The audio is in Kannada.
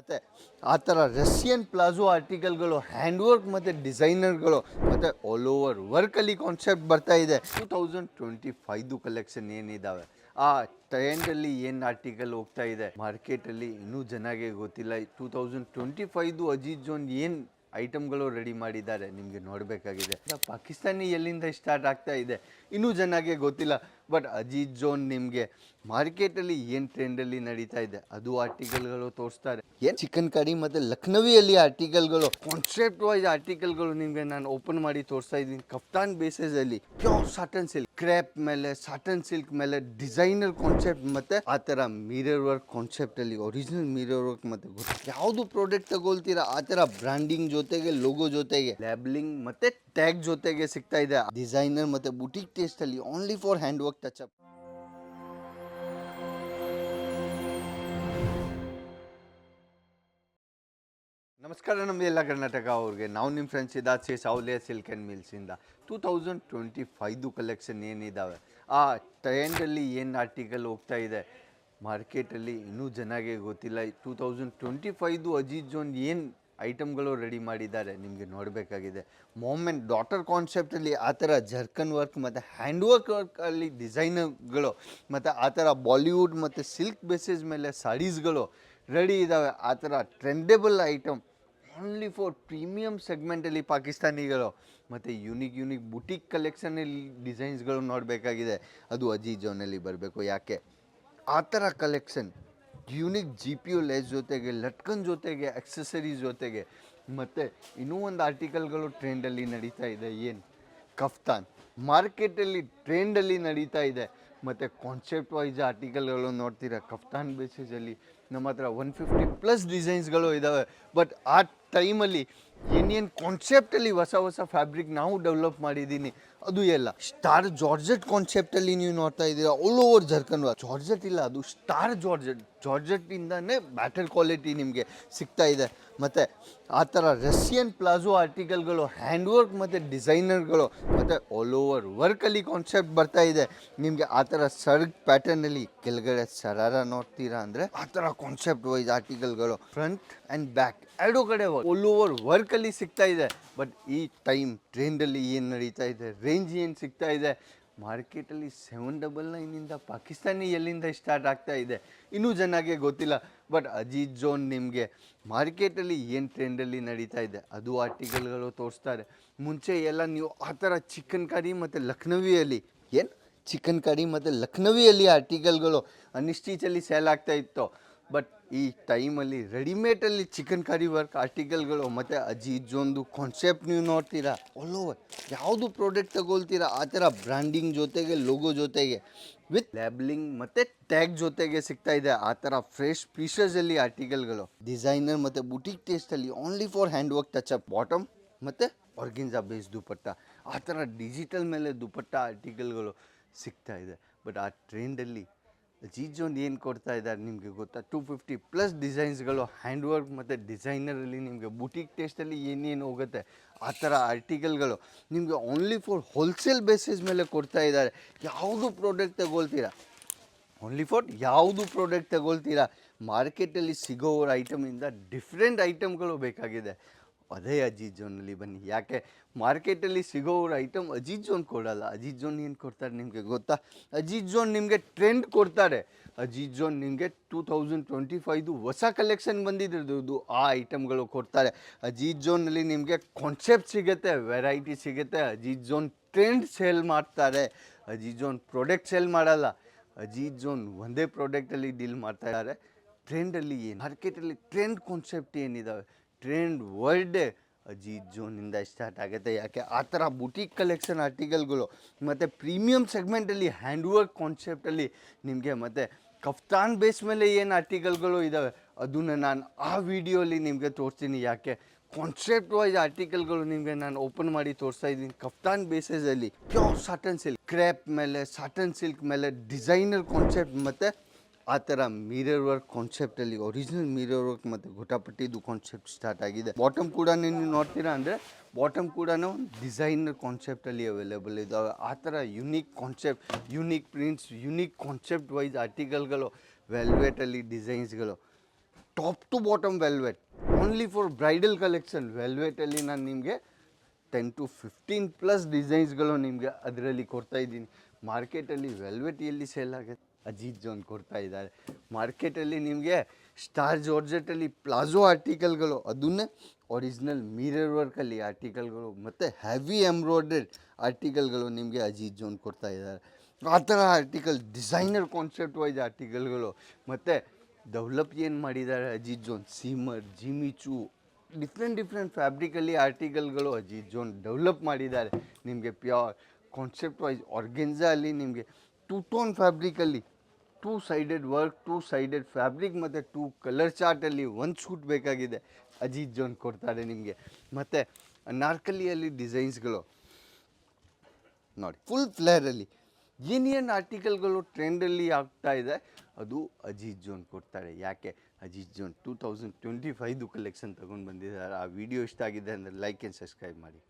ಮತ್ತು ಆ ಥರ ರಷ್ಯನ್ ಪ್ಲಾಜೋ ಆರ್ಟಿಕಲ್ಗಳು ಹ್ಯಾಂಡ್ ವರ್ಕ್ ಮತ್ತು ಡಿಸೈನರ್ಗಳು ಮತ್ತು ಆಲ್ ಓವರ್ ವರ್ಕಲ್ಲಿ ಕಾನ್ಸೆಪ್ಟ್ ಬರ್ತಾ ಇದೆ. ಟೂ ತೌಸಂಡ್ ಟ್ವೆಂಟಿ ಫೈವ್ದು ಕಲೆಕ್ಷನ್ ಏನಿದ್ದಾವೆ ಆ ಟ್ರೆಂಡಲ್ಲಿ ಏನು ಆರ್ಟಿಕಲ್ ಹೋಗ್ತಾ ಇದೆ? ಮಾರ್ಕೆಟಲ್ಲಿ ಇನ್ನೂ ಜನಗೆ ಗೊತ್ತಿಲ್ಲ. ಟೂ ತೌಸಂಡ್ ಟ್ವೆಂಟಿ ಫೈವ್ದು ಅಜೀತ್ ಜೋನ್ ಏನು ಐಟಮ್ಗಳು ರೆಡಿ ಮಾಡಿದ್ದಾರೆ? ನಿಮಗೆ ನೋಡಬೇಕಾಗಿದೆ. ಪಾಕಿಸ್ತಾನಿ ಎಲ್ಲಿಂದ ಸ್ಟಾರ್ಟ್ ಆಗ್ತಾ ಇದೆ? ಇನ್ನೂ ಜನಾಗೆ ಗೊತ್ತಿಲ್ಲ. ಬಟ್ ಅಜೀಜ್ ಜೋನ್ ನಿಮಗೆ ಮಾರ್ಕೆಟಲ್ಲಿ ಏನು ಟ್ರೆಂಡಲ್ಲಿ ನಡೀತಾ ಇದೆ? ಅದು ಆರ್ಟಿಕಲ್ಗಳು ತೋರಿಸ್ತಾರೆ. ಏನು ಚಿಕನ್ ಕರಿ ಮತ್ತು ಲಕ್ನವಿಯಲ್ಲಿ ಆರ್ಟಿಕಲ್ಗಳು ಕಾನ್ಸೆಪ್ಟ್ ವೈಸ್ ಆರ್ಟಿಕಲ್ಗಳು ನಿಮಗೆ ನಾನು ಓಪನ್ ಮಾಡಿ ತೋರಿಸ್ತಾ ಇದ್ದೀನಿ. ಕಫ್ತಾನ್ ಬೇಸಸಲ್ಲಿ ಪ್ಯೂರ್ ಸಾಟನ್ ಸಿಲ್ಕ್ ಕ್ರ್ಯಾಪ್ ಮೇಲೆ ಸಾಟನ್ ಸಿಲ್ಕ್ ಮೇಲೆ ಡಿಸೈನರ್ ಕಾನ್ಸೆಪ್ಟ್ ಮತ್ತು ಆ ಥರ ಮಿರರ್ ವರ್ಕ್ ಕಾನ್ಸೆಪ್ಟಲ್ಲಿ ಒರಿಜಿನಲ್ ಮಿರರ್ ವರ್ಕ್ ಮತ್ತು ಯಾವುದು ಪ್ರಾಡಕ್ಟ್ ತಗೊಳ್ತೀರಾ? ಆ ಥರ ಬ್ರ್ಯಾಂಡಿಂಗ್ ಜೊತೆಗೆ ಲೋಗೋ ಜೊತೆಗೆ ಲ್ಯಾಬ್ಲಿಂಗ್ ಮತ್ತೆ ಟ್ಯಾಗ್ ಜೊತೆಗೆ ಸಿಗ್ತಾ ಇದೆ. ಡಿಸೈನರ್ ಮತ್ತೆ ಬುಟಿಕ್ ಟೇಸ್ಟ್ ಅಲ್ಲಿ only for hand work touch up ನಮಸ್ಕಾರ ನಮ್ಮ ಎಲ್ಲ ಕರ್ನಾಟಕ ಅವ್ರಿಗೆ. ನಾವು ನಿಮ್ಮ ಫ್ರೆಂಡ್ಸ್ ಇದಾಚೆ ಸಾವ್ಲೆ ಸಿಲ್ಕ್ ಆ್ಯಂಡ್ ಮಿಲ್ಸಿಂದ ಟೂ ತೌಸಂಡ್ ಟ್ವೆಂಟಿ ಫೈವ್ದು ಕಲೆಕ್ಷನ್ ಏನಿದ್ದಾವೆ ಆ ಟ್ರೆಂಡಲ್ಲಿ ಏನು ಆರ್ಟಿಕಲ್ ಹೋಗ್ತಾ ಇದೆ? ಮಾರ್ಕೆಟಲ್ಲಿ ಇನ್ನೂ ಜನಗೆ ಗೊತ್ತಿಲ್ಲ. ಟೂ ತೌಸಂಡ್ ಟ್ವೆಂಟಿ ಫೈವ್ದು ಅಜೀಜ್ ಜೋನ್ ಏನು ಐಟಮ್ಗಳು ರೆಡಿ ಮಾಡಿದ್ದಾರೆ, ನಿಮಗೆ ನೋಡಬೇಕಾಗಿದೆ. ಮೊಮೆಂಟ್ ಡಾಟರ್ ಕಾನ್ಸೆಪ್ಟಲ್ಲಿ ಆ ಥರ ಜರ್ಕನ್ ವರ್ಕ್ ಮತ್ತು ಹ್ಯಾಂಡ್ ವರ್ಕ್ ವರ್ಕಲ್ಲಿ ಡಿಸೈನ್ಗಳು ಮತ್ತು ಆ ಥರ ಬಾಲಿವುಡ್ ಮತ್ತು ಸಿಲ್ಕ್ ಬೇಸಿಸ್ ಮೇಲೆ ಸಾರೀಸ್ಗಳು ರೆಡಿ ಇದ್ದಾವೆ ಆ ಥರ trendable item only for premium ಸೆಗ್ಮೆಂಟಲ್ಲಿ ಪಾಕಿಸ್ತಾನಿಗಳು ಮತ್ತು ಯುನಿಕ್ ಯುನಿಕ್ ಬುಟಿಕ್ ಕಲೆಕ್ಷನಲ್ಲಿ ಡಿಸೈನ್ಸ್ಗಳು ನೋಡಬೇಕಾಗಿದೆ. ಅದು ಅಜಿ ಜೋನಲ್ಲಿ ಬರಬೇಕು. ಯಾಕೆ? ಆ ಥರ collection unique G P U less ಜೊತೆಗೆ, ಲಟ್ಕನ್ ಜೊತೆಗೆ ಅಕ್ಸೆಸರೀಸ್ ಜೊತೆಗೆ. ಮತ್ತು ಇನ್ನೂ ಒಂದು ಆರ್ಟಿಕಲ್ಗಳು ಟ್ರೆಂಡಲ್ಲಿ ನಡೀತಾ ಇದೆ. ಏನು? ಕಫ್ತಾನ್. ಮಾರ್ಕೆಟಲ್ಲಿ ಟ್ರೆಂಡಲ್ಲಿ ನಡೀತಾ ಇದೆ. ಮತ್ತು ಕಾನ್ಸೆಪ್ಟ್ ವೈಸ್ ಆರ್ಟಿಕಲ್ಗಳು ನೋಡ್ತೀರಾ? ಕಫ್ತಾನ್ ಬೇಸಿಸಲ್ಲಿ ನಮ್ಮ ಹತ್ರ ಒನ್ ಫಿಫ್ಟಿ ಪ್ಲಸ್ ಡಿಸೈನ್ಸ್ಗಳು ಇದ್ದಾವೆ ಬಟ್ ಆ ಟೈಮಲ್ಲಿ ಏನೇನು ಕಾನ್ಸೆಪ್ಟಲ್ಲಿ ಹೊಸ ಹೊಸ ಫ್ಯಾಬ್ರಿಕ್ ನಾವು ಡೆವಲಪ್ ಮಾಡಿದ್ದೀನಿ ಅದು ಎಲ್ಲ. ಸ್ಟಾರ್ ಜಾರ್ಜೆಟ್ ಕಾನ್ಸೆಪ್ಟಲ್ಲಿ ನೀವು ನೋಡ್ತಾ ಇದ್ದೀರಾ ಆಲ್ ಓವರ್ ಜರ್ಕನ್ ಜಾರ್ಜೆಟ್ ಇಲ್ಲ, ಅದು ಸ್ಟಾರ್ ಜಾರ್ಜೆಟ್ ಜಾರ್ಜೆಟ್ಟಿಂದನೇ ಬ್ಯಾಟರ್ ಕ್ವಾಲಿಟಿ ನಿಮಗೆ ಸಿಗ್ತಾ ಇದೆ. ಮತ್ತು ಆ ಥರ ರಷ್ಯನ್ ಪ್ಲಾಜೋ ಆರ್ಟಿಕಲ್ಗಳು ಹ್ಯಾಂಡ್ ವರ್ಕ್ ಮತ್ತು ಡಿಸೈನರ್ಗಳು ಮತ್ತು ಆಲ್ ಓವರ್ ವರ್ಕಲ್ಲಿ ಕಾನ್ಸೆಪ್ಟ್ ಬರ್ತಾ ಇದೆ. ನಿಮಗೆ ಆ ಥರ ಸರ್ಗ್ ಪ್ಯಾಟರ್ನಲ್ಲಿ ಕೆಳಗಡೆ ಸರಾರ ನೋಡ್ತೀರಾ ಅಂದರೆ ಆ ಥರ ಕಾನ್ಸೆಪ್ಟ್ ವೈಸ್ ಆರ್ಟಿಕಲ್ಗಳು ಫ್ರಂಟ್ ಆ್ಯಂಡ್ ಬ್ಯಾಕ್ ಎರಡೂ ಕಡೆ ಆಲ್ ಓವರ್ ವರ್ಕಲ್ಲಿ ಸಿಗ್ತಾ ಇದೆ. ಬಟ್ ಈ ಟೈಮ್ ಟ್ರೆಂಡಲ್ಲಿ ಏನು ನಡೀತಾ ಇದೆ? ರೇಂಜ್ ಏನು ಸಿಗ್ತಾ ಇದೆ? ಮಾರ್ಕೆಟಲ್ಲಿ ಸೆವೆನ್ ಡಬಲ್ ನೈನಿಂದ ಪಾಕಿಸ್ತಾನಿ ಎಲ್ಲಿಂದ ಸ್ಟಾರ್ಟ್ ಆಗ್ತಾ ಇದೆ? ಇನ್ನೂ ಜನಗೆ ಗೊತ್ತಿಲ್ಲ. ಬಟ್ ಅಜೀತ್ ಜೋನ್ ನಿಮಗೆ ಮಾರ್ಕೆಟಲ್ಲಿ ಏನು ಟ್ರೆಂಡಲ್ಲಿ ನಡೀತಾ ಇದೆ? ಅದು ಆರ್ಟಿಕಲ್ಗಳು ತೋರಿಸ್ತಾರೆ. ಮುಂಚೆ ಎಲ್ಲ ನೀವು ಆ ಥರ ಚಿಕನ್ ಕರಿ ಮತ್ತು ಲಕ್ನವಿಯಲ್ಲಿ ಏನು? ಚಿಕನ್ ಕರಿ ಮತ್ತು ಲಕ್ನವಿಯಲ್ಲಿ ಆರ್ಟಿಕಲ್ಗಳು ಅನಿಸ್ಟೀಚಲ್ಲಿ ಸೇಲ್ ಆಗ್ತಾ ಇತ್ತು. ಬಟ್ ಈ ಟೈಮಲ್ಲಿ ರೆಡಿಮೇಡಲ್ಲಿ ಚಿಕನ್ ಕರಿ ವರ್ಕ್ ಆರ್ಟಿಕಲ್ಗಳು ಮತ್ತು ಅಜೀತ್ ಜೋನ್ದು ಕಾನ್ಸೆಪ್ಟ್ ನೀವು ನೋಡ್ತೀರಾ? ಆಲ್ ಓವರ್ ಯಾವುದು ಪ್ರಾಡಕ್ಟ್ ತಗೊಳ್ತೀರಾ? ಆ ಥರ ಬ್ರ್ಯಾಂಡಿಂಗ್ ಜೊತೆಗೆ ಲೋಗೋ ಜೊತೆಗೆ ವಿತ್ ಲ್ಯಾಬ್ಲಿಂಗ್ ಮತ್ತು ಟ್ಯಾಗ್ ಜೊತೆಗೆ ಸಿಗ್ತಾ ಇದೆ. ಆ ಥರ ಫ್ರೆಶ್ ಪೀಸಸಲ್ಲಿ ಆರ್ಟಿಕಲ್ಗಳು ಡಿಸೈನರ್ ಮತ್ತು boutique ಟೇಸ್ಟಲ್ಲಿ only for hand work touch up bottom ಮತ್ತು ಆರ್ಗಿನ್ಸಾ ಬೇಸ್ ದುಪಟ್ಟ ಆ ಥರ ಡಿಜಿಟಲ್ ಮೇಲೆ ದುಪಟ್ಟ ಆರ್ಟಿಕಲ್ಗಳು ಸಿಗ್ತಾ ಇದೆ. ಬಟ್ ಆ ಟ್ರೆಂಡಲ್ಲಿ ಒಂದು ಏನು ಕೊಡ್ತಾ ಇದ್ದಾರೆ ನಿಮಗೆ ಗೊತ್ತಾ? ಟೂ ಫಿಫ್ಟಿ ಪ್ಲಸ್ ಡಿಸೈನ್ಸ್ಗಳು ಹ್ಯಾಂಡ್ ವರ್ಕ್ ಮತ್ತು ಡಿಸೈನರಲ್ಲಿ ನಿಮಗೆ ಬುಟೀಕ್ ಟೇಸ್ಟಲ್ಲಿ ಏನೇನು ಹೋಗುತ್ತೆ? ಆ ಥರ ಆರ್ಟಿಕಲ್ಗಳು ನಿಮಗೆ ಓನ್ಲಿ ಫಾರ್ ಹೋಲ್ಸೇಲ್ ಬೇಸಿಸ್ ಮೇಲೆ ಕೊಡ್ತಾ ಇದ್ದಾರೆ. ಯಾವುದು ಪ್ರಾಡಕ್ಟ್ ತಗೊಳ್ತೀರಾ? ಓನ್ಲಿ ಫಾರ್ ಯಾವುದು ಪ್ರಾಡಕ್ಟ್ ತಗೊಳ್ತೀರಾ? ಮಾರ್ಕೆಟಲ್ಲಿ ಸಿಗೋ ಐಟಮಿಂದ ಡಿಫ್ರೆಂಟ್ ಐಟಮ್ಗಳು ಬೇಕಾಗಿದೆ. ಅದೇ ಅಜೀತ್ ಜೋನಲ್ಲಿ ಬನ್ನಿ. ಯಾಕೆ? ಮಾರ್ಕೆಟಲ್ಲಿ ಸಿಗೋವ್ರ ಐಟಮ್ ಅಜೀತ್ ಜೋನ್ ಕೊಡಲ್ಲ. ಜೋನ್ ಏನು ಕೊಡ್ತಾರೆ ನಿಮಗೆ ಗೊತ್ತಾ? ಅಜೀತ್ ಜೋನ್ ನಿಮಗೆ ಟ್ರೆಂಡ್ ಕೊಡ್ತಾರೆ. ಅಜೀತ್ ಜೋನ್ ನಿಮಗೆ ಟೂ ತೌಸಂಡ್ ಟ್ವೆಂಟಿ ಫೈವ್ದು ಹೊಸ ಕಲೆಕ್ಷನ್ ಬಂದಿದ್ದು ಆ ಐಟಮ್ಗಳು ಕೊಡ್ತಾರೆ. ಅಜೀತ್ ಜೋನಲ್ಲಿ ನಿಮಗೆ ಕಾನ್ಸೆಪ್ಟ್ ಸಿಗುತ್ತೆ ವೆರೈಟಿ ಸಿಗುತ್ತೆ. ಅಜೀತ್ ಜೋನ್ ಟ್ರೆಂಡ್ ಸೇಲ್ ಮಾಡ್ತಾರೆ. ಅಜೀತ್ ಜೋನ್ ಪ್ರಾಡಕ್ಟ್ ಸೇಲ್ ಮಾಡಲ್ಲ. ಜೋನ್ ಒಂದೇ ಪ್ರಾಡಕ್ಟಲ್ಲಿ ಡೀಲ್ ಮಾಡ್ತಾ ಇದ್ದಾರೆ. ಟ್ರೆಂಡಲ್ಲಿ ಏನು? ಮಾರ್ಕೆಟಲ್ಲಿ ಟ್ರೆಂಡ್ ಕಾನ್ಸೆಪ್ಟ್ ಏನಿದ್ದಾವೆ ಟ್ರೆಂಡ್ ವರ್ಲ್ಡೇ ಅಜೀತ್ ಜೋನಿಂದ ಸ್ಟಾರ್ಟ್ ಆಗುತ್ತೆ. ಯಾಕೆ? ಆ ಥರ ಬುಟೀಕ್ ಕಲೆಕ್ಷನ್ ಆರ್ಟಿಕಲ್ಗಳು ಮತ್ತು ಪ್ರೀಮಿಯಮ್ ಸೆಗ್ಮೆಂಟಲ್ಲಿ ಹ್ಯಾಂಡ್ವರ್ಕ್ ಕಾನ್ಸೆಪ್ಟಲ್ಲಿ ನಿಮಗೆ ಮತ್ತು ಕಫ್ತಾನ್ ಬೇಸ್ ಮೇಲೆ ಏನು ಆರ್ಟಿಕಲ್ಗಳು ಇದ್ದಾವೆ ಅದನ್ನು ನಾನು ಆ ವಿಡಿಯೋಲಿ ನಿಮಗೆ ತೋರಿಸ್ತೀನಿ. ಯಾಕೆ? ಕಾನ್ಸೆಪ್ಟ್ ವೈಸ್ ಆರ್ಟಿಕಲ್ಗಳು ನಿಮಗೆ ನಾನು ಓಪನ್ ಮಾಡಿ ತೋರಿಸ್ತಾ ಇದ್ದೀನಿ. ಕಫ್ತಾನ್ ಬೇಸಸಲ್ಲಿ ಪ್ಯೂರ್ ಸಾಟನ್ ಸಿಲ್ಕ್ ಕ್ರ್ಯಾಪ್ ಮೇಲೆ ಸಾಟನ್ ಸಿಲ್ಕ್ ಮೇಲೆ ಡಿಸೈನರ್ ಕಾನ್ಸೆಪ್ಟ್ ಮತ್ತು ಆ ಥರ ಮಿರರ್ ವರ್ಕ್ ಕಾನ್ಸೆಪ್ಟಲ್ಲಿ ಒರಿಜಿನಲ್ ಮಿರರ್ ವರ್ಕ್ ಮತ್ತು ಗುಟಾಪಟ್ಟಿದು ಕಾನ್ಸೆಪ್ಟ್ ಸ್ಟಾರ್ಟ್ ಆಗಿದೆ. ಬಾಟಮ್ ಕೂಡ ನೀವು ನೋಡ್ತೀರಾ ಅಂದರೆ ಬಾಟಮ್ ಕೂಡ ಡಿಸೈನರ್ ಕಾನ್ಸೆಪ್ಟಲ್ಲಿ ಅವೈಲೇಬಲ್ ಇದ್ದಾವೆ ಆ ಥರ unique concept unique prints unique concept wise ಆರ್ಟಿಕಲ್ಗಳು ವೆಲ್ವೆಟಲ್ಲಿ ಡಿಸೈನ್ಸ್ಗಳು top to bottom velvet only for bridal collection ವೆಲ್ವೆಟಲ್ಲಿ ನಾನು ನಿಮಗೆ ಟೆನ್ ಟು ಫಿಫ್ಟೀನ್ ಪ್ಲಸ್ ಡಿಸೈನ್ಸ್ಗಳು ನಿಮಗೆ ಅದರಲ್ಲಿ ಕೊಡ್ತಾ ಇದ್ದೀನಿ. ಮಾರ್ಕೆಟಲ್ಲಿ ವೆಲ್ವೆಟ್ ಎಲ್ಲಿ ಸೇಲ್ ಆಗುತ್ತೆ? ಅಜಿತ್ ಜೋನ್ ಕೊಡ್ತಾ ಇದ್ದಾರೆ. ಮಾರ್ಕೆಟಲ್ಲಿ ನಿಮಗೆ ಸ್ಟಾರ್ ಜಾರ್ಜೆಟಲ್ಲಿ ಪ್ಲಾಜೋ ಆರ್ಟಿಕಲ್ಗಳು ಅದನ್ನೇ ಒರಿಜಿನಲ್ ಮಿರರ್ ವರ್ಕಲ್ಲಿ ಆರ್ಟಿಕಲ್ಗಳು ಮತ್ತು ಹೆವಿ ಎಂಬ್ರಾಯ್ಡ್ರೆಡ್ ಆರ್ಟಿಕಲ್ಗಳು ನಿಮಗೆ ಅಜಿತ್ ಜೋನ್ ಕೊಡ್ತಾ ಇದ್ದಾರೆ. ಆ ಥರ ಆರ್ಟಿಕಲ್ ಡಿಸೈನರ್ ಕಾನ್ಸೆಪ್ಟ್ ವೈಸ್ ಆರ್ಟಿಕಲ್ಗಳು ಮತ್ತು ಡೆವಲಪ್ ಏನು ಮಾಡಿದ್ದಾರೆ ಅಜಿತ್ ಜೋನ್? ಸೀಮರ್ ಜಿಮಿಚು ಡಿಫ್ರೆಂಟ್ ಡಿಫ್ರೆಂಟ್ ಫ್ಯಾಬ್ರಿಕಲ್ಲಿ ಆರ್ಟಿಕಲ್ಗಳು ಅಜಿತ್ ಜೋನ್ ಡೆವಲಪ್ ಮಾಡಿದ್ದಾರೆ. ನಿಮಗೆ ಪ್ಯೂರ್ ಕಾನ್ಸೆಪ್ಟ್ ವೈಸ್ ಆರ್ಗೆನ್ಜಾ ಅಲ್ಲಿ ನಿಮಗೆ two tone ಫ್ಯಾಬ್ರಿಕಲ್ಲಿ two sided work two sided fabric ಮತ್ತು ಟೂ ಕಲರ್ ಚಾರ್ಟಲ್ಲಿ ಒಂದು ಸೂಟ್ ಬೇಕಾಗಿದೆ. ಅಜೀಜ್ ಜೋನ್ ಕೊಡ್ತಾರೆ ನಿಮಗೆ. ಮತ್ತು ನಾರ್ಕಲಿಯಲ್ಲಿ ಡಿಸೈನ್ಸ್ಗಳು ನೋಡಿ ಫುಲ್ ಫ್ಲೇರಲ್ಲಿ ಏನೇನು ಆರ್ಟಿಕಲ್ಗಳು ಟ್ರೆಂಡಲ್ಲಿ ಆಗ್ತಾ ಇದೆ, ಅದು ಅಜೀಜ್ ಜೋನ್ ಕೊಡ್ತಾರೆ. ಯಾಕೆ? Aziz zone two thousand twenty ಫೈದು collection ತೊಗೊಂಡು ಬಂದಿದ್ದಾರೆ. ಆ ವಿಡಿಯೋ ಇಷ್ಟ ಆಗಿದೆ ಅಂದರೆ ಲೈಕ್ ಆ್ಯಂಡ್ ಸಬ್ಸ್ಕ್ರೈಬ್ ಮಾಡಿ.